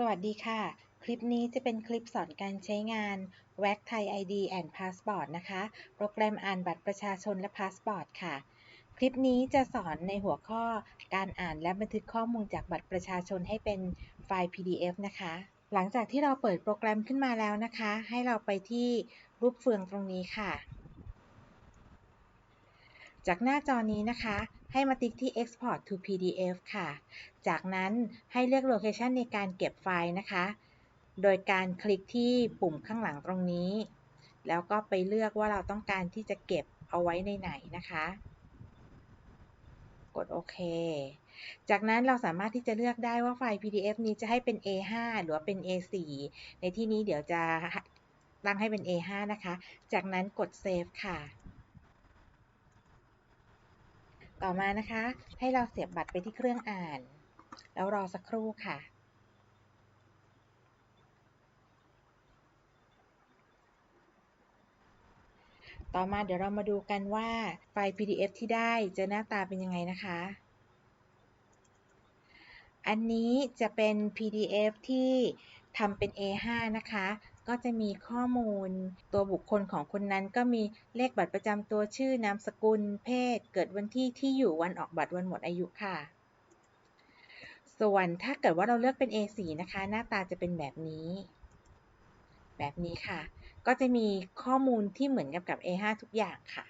สวัสดีค่ะ คลิปนี้จะเป็นคลิปสอนการใช้งาน WAC Thai ID and Passport นะคะ โปรแกรมอ่านบัตรประชาชนและพาสปอร์ตค่ะ คลิปนี้จะสอนในหัวข้อการอ่านและบันทึกข้อมูลจากบัตรประชาชนให้เป็นไฟล์ PDF นะคะ หลังจากที่เราเปิดโปรแกรมขึ้นมาแล้วนะคะ ให้เราไปที่รูปเฟืองตรงนี้ค่ะ จากหน้าจอนี้นะคะ ให้มาติ๊กที่ Export to PDF ค่ะ จากนั้นให้เลือกโลเคชันในการเก็บไฟล์นะคะ โดยการคลิกที่ปุ่มข้างหลังตรงนี้ แล้วก็ไปเลือกว่าเราต้องการที่จะเก็บเอาไว้ในไหนนะคะ กดโอเค จากนั้นเราสามารถที่จะเลือกได้ว่าไฟล์ PDF นี้จะให้เป็น A5 หรือว่าเป็น A4 ในที่นี้เดี๋ยวจะตั้งให้เป็น A5 นะคะ จากนั้นกด Save ค่ะ ต่อมานะคะ ให้เราเสียบบัตรไปที่เครื่องอ่าน แล้วรอสักครู่ค่ะต่อมาเดี๋ยวเรามาดูกันว่าไฟล์ PDF ที่ได้จะหน้าตาเป็นยังไงนะคะ อันนี้จะเป็น PDF ที่ ทำเป็น A5 นะคะ ก็จะมีข้อมูล ตัวบุคคลของคนนั้นก็มีเลขบัตรประจำตัวชื่อนามสกุล เพศ เกิดวันที่ที่อยู่วันออกบัตรวันหมดอายุค่ะ ส่วนถ้าเกิดว่าเราเลือกเป็น A4 นะคะ หน้าตาจะเป็นแบบนี้ แบบนี้ค่ะ ก็จะมีข้อมูลที่เหมือนกับกับ A5 ทุกอย่างค่ะ